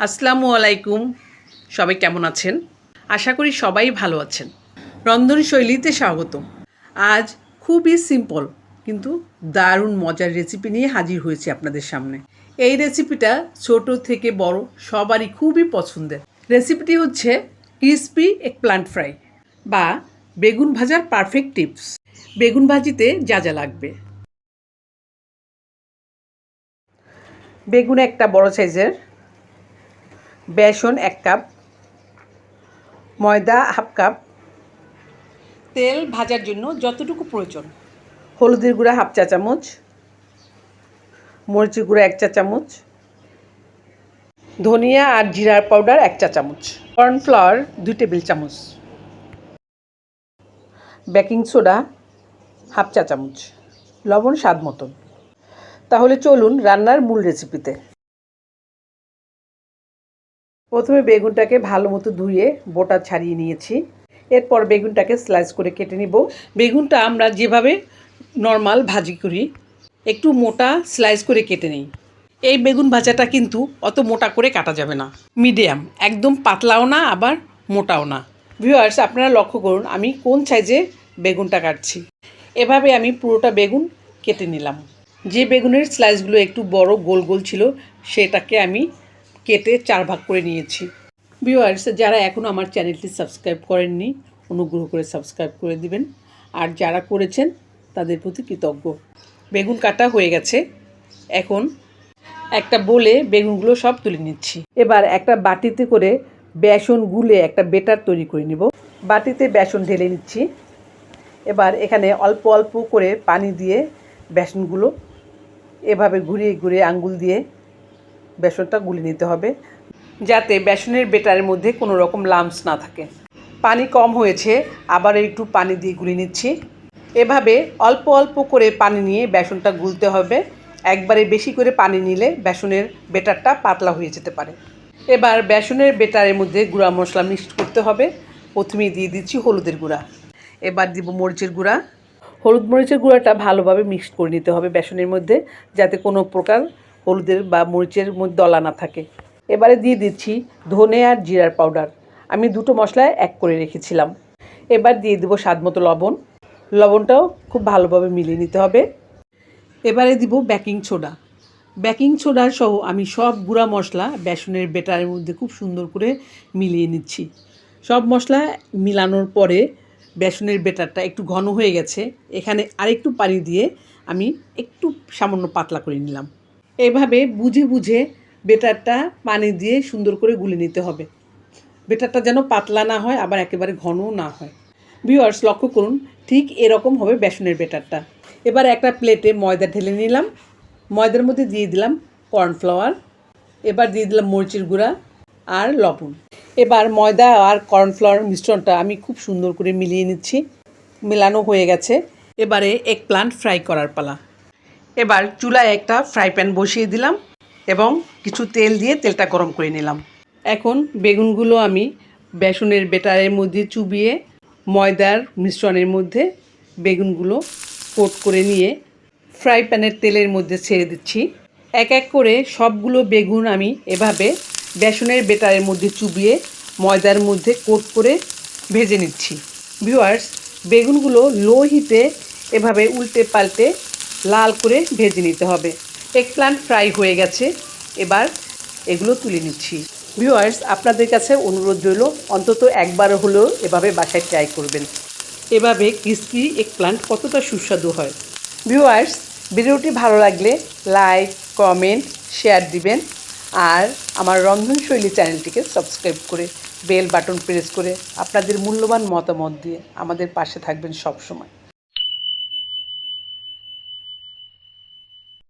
আসসালামু আলাইকুম। সবাই কেমন আছেন? আশা করি সবাই ভালো আছেন। রন্ধন শৈলীতে স্বাগতম। আজ খুবই সিম্পল কিন্তু দারুণ মজার রেসিপি নিয়ে হাজির হয়েছি আপনাদের সামনে। এই রেসিপিটা ছোট থেকে বড় সবারই খুবই পছন্দের। রেসিপিটি হচ্ছে ক্রিসপি এক প্লান্ট ফ্রাই বা বেগুন ভাজার পারফেক্ট টিপস বেগুন ভাজিতে যা যা লাগবে। বেগুন একটা বড় সাইজের বেসন এক কাপ, ময়দা হাফ কাপ, তেল ভাজার জন্য যতটুকু প্রয়োজন। হলুদের গুঁড়া হাফ চা চামচ, মরিচের গুঁড়া এক চা চামচ, ধনিয়া আর জিরার পাউডার এক চা চামচ, কর্নফ্লাওয়ার দুই টেবিল চামচ, বেকিং সোডা হাফ চা চামচ, লবণ স্বাদ মতন। তাহলে চলুন রান্নার মূল রেসিপিতে। প্রথমে বেগুনটাকে ভালো মতো ধুয়ে বোটা ছাড়িয়ে নিয়েছি। এরপর বেগুনটাকে স্লাইস করে কেটে নিব। বেগুনটা আমরা যেভাবে নর্মাল ভাজি করি, একটু মোটা স্লাইস করে কেটে নিই। এই বেগুন ভাজাটা কিন্তু অত মোটা করে কাটা যাবে না। মিডিয়াম একদম পাতলাও না, আবার মোটাও না। ভিউয়ার্স আপনারা লক্ষ্য করুন, আমি কোন সাইজে বেগুনটা কাটছি। এভাবে আমি পুরোটা বেগুন কেটে নিলাম। যে বেগুনের স্লাইসগুলো একটু বড়, গোল গোল ছিল, সেটাকে আমি কেটে চার ভাগ করে নিয়েছি। ভিউয়ার্স যারা এখনও আমার চ্যানেলটি সাবস্ক্রাইব করেননি, অনুগ্রহ করে সাবস্ক্রাইব করে দিবেন। আর যারা করেছেন, তাদের প্রতি কৃতজ্ঞ। বেগুন কাটা হয়ে গেছে। এখন একটা বলে বেগুনগুলো সব তুলে নিচ্ছি। এবার একটা বাটিতে করে বেসন গুলে একটা বেটার তৈরি করে নিব। বাটিতে বেসন ঢেলে নিচ্ছি। এবার এখানে অল্প অল্প করে পানি দিয়ে বেসনগুলো এভাবে ঘুরিয়ে ঘুরিয়ে আঙ্গুল দিয়ে বেসনটা গুলে নিতে হবে যাতে বেসনের বেটারের মধ্যে কোনো রকম লামস না থাকে। পানি কম হয়েছে, আবার একটু পানি দিয়ে গুলে নিচ্ছি। এভাবে অল্প অল্প করে পানি নিয়ে বেসনটা গুলতে হবে। একবারে বেশি করে পানি নিলে বেসনের বেটারটা পাতলা হয়ে যেতে পারে। এবার বেসনের বেটারের মধ্যে গুঁড়া মশলা মিক্সড করতে হবে। প্রথমেই দিয়ে দিচ্ছি হলুদের গুঁড়া। এবার দিব মরিচের গুঁড়া। হলুদ মরিচের গুঁড়াটা ভালোভাবে মিক্সড করে নিতে হবে বেসনের মধ্যে, যাতে কোনো প্রকার হলুদের বা মরিচের মধ্যে দলা না থাকে। এবারে দিয়ে দিচ্ছি ধনে আর জিরার পাউডার। আমি দুটো মশলা এক করে রেখেছিলাম। এবার দিয়ে দেবো স্বাদ মতো লবণ। লবণটাও খুব ভালোভাবে মিলিয়ে নিতে হবে। এবারে দিব বেকিং সোডা। বেকিং সোডা সহ আমি সব গুঁড়া মশলা বেসনের বেটারের মধ্যে খুব সুন্দর করে মিলিয়ে নিচ্ছি। সব মশলা মিলানোর পরে বেসনের বেটারটা একটু ঘন হয়ে গেছে। এখানে আরেকটু পানি দিয়ে আমি একটু সামান্য পাতলা করে নিলাম। এভাবে বুঝে বুঝে বেটারটা পানি দিয়ে সুন্দর করে গুলে নিতে হবে। বেটারটা যেন পাতলা না হয়, আবার একেবারে ঘনও না হয়। ভিউয়ার্স লক্ষ্য করুন, ঠিক এরকম হবে বেসনের বেটারটা। এবার একটা প্লেটে ময়দা ঢেলে নিলাম। ময়দার মধ্যে দিয়ে দিলাম কর্নফ্লাওয়ার। এবার দিয়ে দিলাম মরিচের গুঁড়া আর লবণ। এবার ময়দা আর কর্নফ্লাওয়ার মিশ্রণটা আমি খুব সুন্দর করে মিলিয়ে নিচ্ছি। মেলানো হয়ে গেছে। এবারে এক প্লান্ট ফ্রাই করার পালা। এবার চুলায় একটা ফ্রাই প্যান বসিয়ে দিলাম এবং কিছু তেল দিয়ে তেলটা গরম করে নিলাম। এখন বেগুনগুলো আমি বেসনের বেটারের মধ্যে চুবিয়ে, ময়দার মিশ্রণের মধ্যে বেগুনগুলো কোট করে নিয়ে ফ্রাই প্যানের তেলের মধ্যে ছেড়ে দিচ্ছি। এক এক করে সবগুলো বেগুন আমি এভাবে বেসনের বেটারের মধ্যে চুবিয়ে, ময়দার মধ্যে কোট করে ভেজে নিচ্ছি। ভিউয়ার্স বেগুনগুলো লো হিটে এভাবে উল্টে পাল্টে লাল করে ভেজে নিতে হবে। এক প্লান্ট ফ্রাই হয়ে গেছে। এবার এগুলো তুলে নিচ্ছি। ভিউয়ার্স আপনাদের কাছে অনুরোধ রইল, অন্তত একবার হলেও এভাবে বাসায় ট্রাই করবেন। এভাবে ক্রিসপি এক প্লান্ট কতটা সুস্বাদু হয়। ভিউয়ার্স ভিডিওটি ভালো লাগলে লাইক কমেন্ট শেয়ার দিবেন। আর আমার রন্ধনশৈলী চ্যানেলটিকে সাবস্ক্রাইব করে বেল বাটন প্রেস করে আপনাদের মূল্যবান মতামত দিয়ে আমাদের পাশে থাকবেন সব সময়